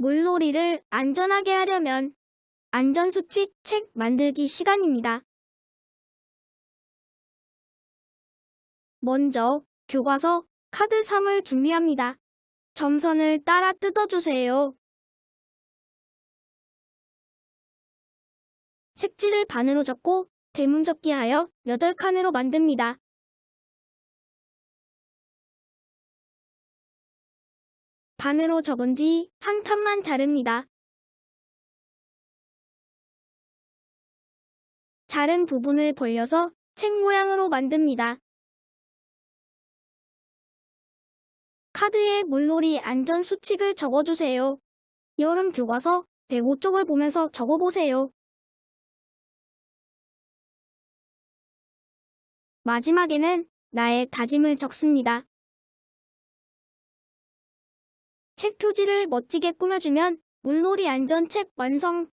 물놀이를 안전하게 하려면 안전수칙 책 만들기 시간입니다. 먼저 교과서 카드 3을 준비합니다. 점선을 따라 뜯어주세요. 색지를 반으로 접고 대문접기 하여 8칸으로 만듭니다. 반으로 접은 뒤 한 칸만 자릅니다. 자른 부분을 벌려서 책 모양으로 만듭니다. 카드에 물놀이 안전 수칙을 적어주세요. 여름 교과서 105쪽을 보면서 적어보세요. 마지막에는 나의 다짐을 적습니다. 책 표지를 멋지게 꾸며주면 물놀이 안전책 완성!